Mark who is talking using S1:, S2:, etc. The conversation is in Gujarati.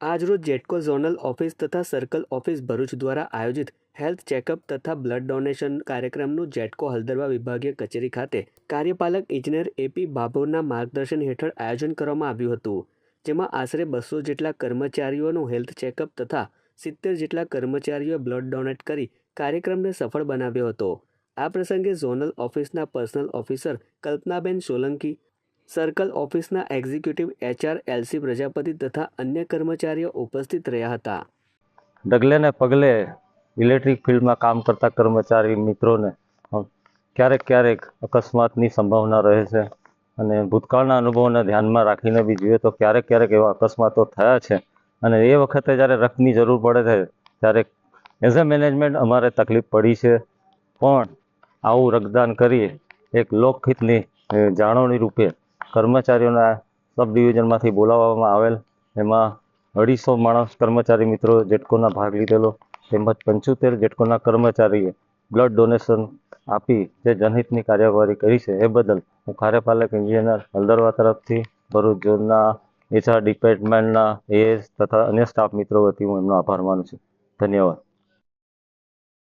S1: આજરોજ જેટકો ઝોનલ ઓફિસ તથા સર્કલ ઓફિસ ભરૂચ દ્વારા આયોજિત હેલ્થ ચેકઅપ તથા બ્લડ ડોનેશન કાર્યક્રમનું જેટકો હલદરવા વિભાગીય કચેરી ખાતે કાર્યપાલક ઇજનેર એપી બાભોરના માર્ગદર્શન હેઠળ આયોજન કરવામાં આવ્યું હતું, જેમાં આશરે બસો જેટલા કર્મચારીઓનું હેલ્થ ચેકઅપ તથા સિત્તેર જેટલા કર્મચારીઓએ બ્લડ ડોનેટ કરી કાર્યક્રમને સફળ બનાવ્યો હતો. આ પ્રસંગે ઝોનલ ઓફિસના personal officer Kalpanaben Solanki circle ઓફિસના એક્ઝિક્યુટિવ એચઆર એલસી પ્રજાપતિ તથા અન્ય કર્મચારીઓ ઉપસ્થિત રહ્યા હતા.
S2: ડગલે ને પગલે ઇલેક્ટ્રિક ફિલ્ડમાં કામ કરતા કર્મચારી મિત્રોને ક્યારેક ક્યારેક અકસ્માતની સંભાવના રહે છે અને ભૂતકાળના અનુભવોને ધ્યાનમાં રાખીને બી જોઈએ તો ક્યારેક ક્યારેક એવા અકસ્માતો થયા છે અને એ વખતે જ્યારે રક્તની જરૂર પડે છે, ત્યારે એઝ અ મેનેજમેન્ટ અમારે તકલીફ પડી છે. પણ આવું રક્તદાન કરી એક લોકહિતની જાળવણી રૂપે કર્મચારીઓના સબ ડિવિઝનમાંથી બોલાવવામાં આવેલ. એમાં અઢીસો માણસ કર્મચારી મિત્રો જેટકોના ભાગ લીધેલો, તેમજ પંચોતેર જેટકોના કર્મચારીએ બ્લડ ડોનેશન આપી જે જનહિતની કાર્યવાહી કરી છે, એ બદલ હું કાર્યપાલક એન્જિનિયર હલદરવા તરફથી, ભરૂચ ઝોનના એચઆર ડિપાર્ટમેન્ટના એએસ તથા અન્ય સ્ટાફ મિત્રો વતી હું એમનો આભાર માનું છું. ધન્યવાદ.